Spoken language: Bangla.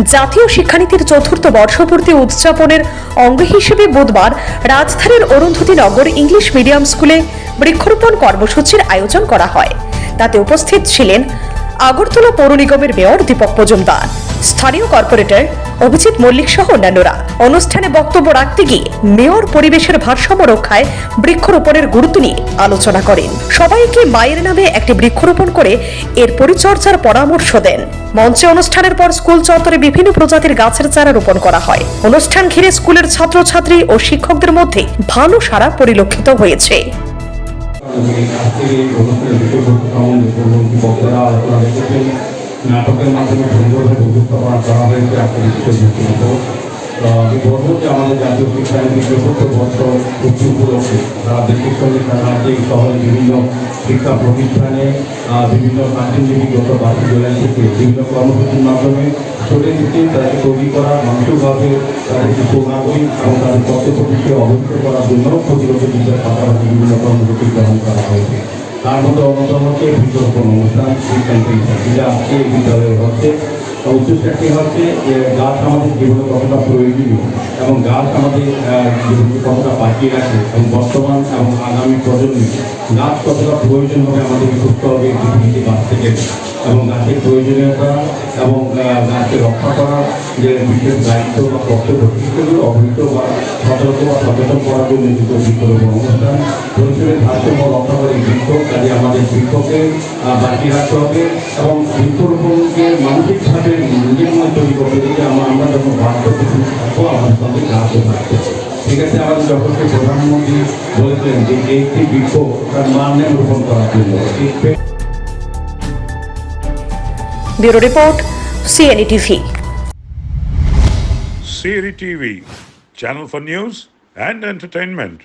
জাতীয় শিক্ষানীতির চতুর্থ বর্ষপূর্তি উদযাপনের অঙ্গ হিসেবে বুধবার রাজধানীর অরুন্ধতী নগর ইংলিশ মিডিয়াম স্কুলে বৃক্ষরোপণ কর্মসূচির আয়োজন করা হয়। তাতে উপস্থিত ছিলেন আগরতলা পৌর নিগমের মেয়র দীপক মজুমদার। স্থানীয় কর্পোরেটর অভিজিৎ মল্লিক সহ অন্যান্যরা। অনুষ্ঠানে বক্তব্য রাখতে গিয়ে মেয়র পরিবেশের ভারসাম্য রক্ষায় বৃক্ষরোপণের গুরুত্ব নিয়ে আলোচনা করেন। সবাইকে মায়ের নামে একটি বৃক্ষরোপণ করে এর পরিচর্যার পরামর্শ দেন। মঞ্চে অনুষ্ঠানের পর স্কুল চত্বরে বিভিন্ন প্রজাতির গাছের চারা রোপণ করা হয়। অনুষ্ঠান ঘিরে স্কুলের ছাত্রছাত্রী ও শিক্ষকদের মধ্যে ভালো সাড়া পরিলক্ষিত হয়েছে। আজকে পূর্ববর্তী বক্তারা আলোচনা নাটকের মাধ্যমে সুন্দরভাবে উপস্থাপনা করা হয়েছে আপনার ব্যক্তিগত আমি বলব যে আমাদের জাতীয় শিক্ষানীতি চতুর্থ বছর উত্তর উপলক্ষে সারা দেশের সঙ্গে রাজ্যে শহরে বিভিন্ন শিক্ষা প্রতিষ্ঠানে বিভিন্ন কার্যনিবিগত বাসী জেলায় থেকে বিভিন্ন কর্মসূচির মাধ্যমে ছোটে দিচ্ছে তাদেরকে তৈরি করা, মানসিকভাবে তাদেরকে সুনাগরিক এবং তাদের কর্তব্য অবহিত করার জন্য প্রতিরোধ বিদ্যার পাশাপাশি বিভিন্ন কর্মসূচি গ্রহণ করা হয়েছে। তার মধ্যে অন্যতম হচ্ছে বিতর্পণ অনুষ্ঠান যেটা আজকে এই বিদ্যালয়ে হচ্ছে। উদ্দেশ্যটি হচ্ছে যে গাছ আমাদের জীবনে কতটা প্রয়োজনীয় এবং গাছ আমাদের জীবনকে কতটা বাঁচিয়ে রাখে এবং বর্তমান এবং আগামী প্রজন্মে গাছ কতটা প্রয়োজন হবে আমাদেরকে সুস্থ হবে পৃথিবীতে বাঁচতে গেলে। এবং গাছের প্রয়োজনীয়তা এবং গাছকে রক্ষা করার যে বিশেষ দায়িত্ব বা কর্তব্য, সেগুলো অবহিত বা সতর্ক বা সচেতন করার জন্য কিন্তু বৃক্ষরোপণ অনুষ্ঠান। পরিসরের ভারসাম্য রক্ষা করে বৃক্ষ, কাজে আমাদের বৃক্ষকে বাঁচিয়ে রাখতে হবে এবং বৃক্ষরোপণকে মানসিকভাবে নিজের মধ্যে তৈরি করতে হবে যে আমরা যখন থাকব আমাদের সঙ্গে গাছও থাকবে ঠিক আছে আমাদের যখনকে প্রধানমন্ত্রী বলেছিলেন যে একটি বিক্ষোভ তার মান রোপণ করার জন্য bureau report CNE TV CNE TV channel for news and entertainment.